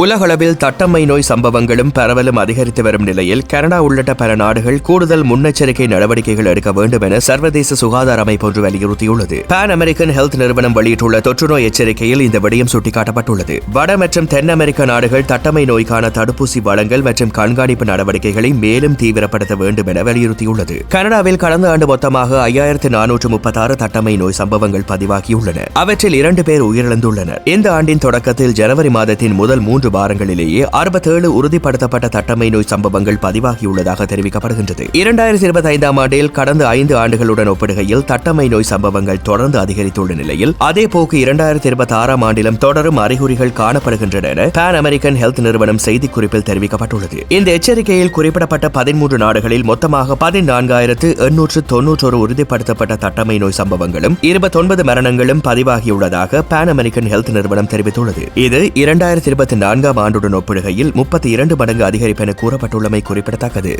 உலகளவில் தட்டம்மை நோய் சம்பவங்களும் பரவலும் அதிகரித்து வரும் நிலையில் கனடா உள்ளிட்ட பல நாடுகள் கூடுதல் முன்னெச்சரிக்கை நடவடிக்கைகள் எடுக்க வேண்டும் என சர்வதேச சுகாதார அமைப்பு ஒன்று வலியுறுத்தியுள்ளது. பான் அமெரிக்கன் ஹெல்த் நிறுவனம் வெளியிட்டுள்ள தொற்றுநோய் எச்சரிக்கையில் இந்த விடயம் சுட்டிக்காட்டப்பட்டுள்ளது. வட மற்றும் தென் அமெரிக்க நாடுகள் தட்டம்மை நோய்க்கான தடுப்பூசி வழங்கல் மற்றும் கண்காணிப்பு நடவடிக்கைகளை மேலும் தீவிரப்படுத்த வேண்டும் என வலியுறுத்தியுள்ளது. கனடாவில் கடந்த ஆண்டு மொத்தமாக ஐயாயிரத்து நானூற்று முப்பத்தாறு தட்டம்மை நோய் சம்பவங்கள் பதிவாகியுள்ளன. அவற்றில் இரண்டு பேர் உயிரிழந்துள்ளனர். இந்த ஆண்டின் தொடக்கத்தில் ஜனவரி மாதத்தின் முதல் மூன்று வாரங்களிலேயே அறுபத்தேழு உறுதிப்படுத்தப்பட்ட தட்டம்மை நோய் சம்பவங்கள் பதிவாகியுள்ளதாக தெரிவிக்கப்படுகின்றது. இரண்டாயிரத்தி இருபத்தி ஐந்தாம் ஆண்டில் கடந்த ஐந்து ஆண்டுகளுடன் ஒப்பிடுகையில் தட்டம்மை நோய் சம்பவங்கள் தொடர்ந்து அதிகரித்துள்ள நிலையில் அதே போக்கு இரண்டாயிரத்தி இருபத்தி ஆறாம் ஆண்டிலும் தொடரும் அறிகுறிகள் காணப்படுகின்றன என பேன் அமெரிக்கன் ஹெல்த் நிறுவனம் செய்திக்குறிப்பில் தெரிவிக்கப்பட்டுள்ளது. இந்த எச்சரிக்கையில் குறிப்பிடப்பட்ட பதிமூன்று நாடுகளில் மொத்தமாக பதினான்காயிரத்து எண்ணூற்று தொன்னூற்றொரு உறுதிப்படுத்தப்பட்ட தட்டமை நோய் சம்பவங்களும் இருபத்தொன்பது மரணங்களும் பதிவாகியுள்ளதாக பேன் அமெரிக்கன் ஹெல்த் நிறுவனம் தெரிவித்துள்ளது. இது இரண்டாயிரத்தி இருபத்தி நான்காம் ஆண்டுடன் ஒப்பிடுகையில் முப்பத்தி இரண்டு மடங்கு அதிகரிப்பு என கூறப்பட்டுள்ளமை குறிப்பிடத்தக்கது.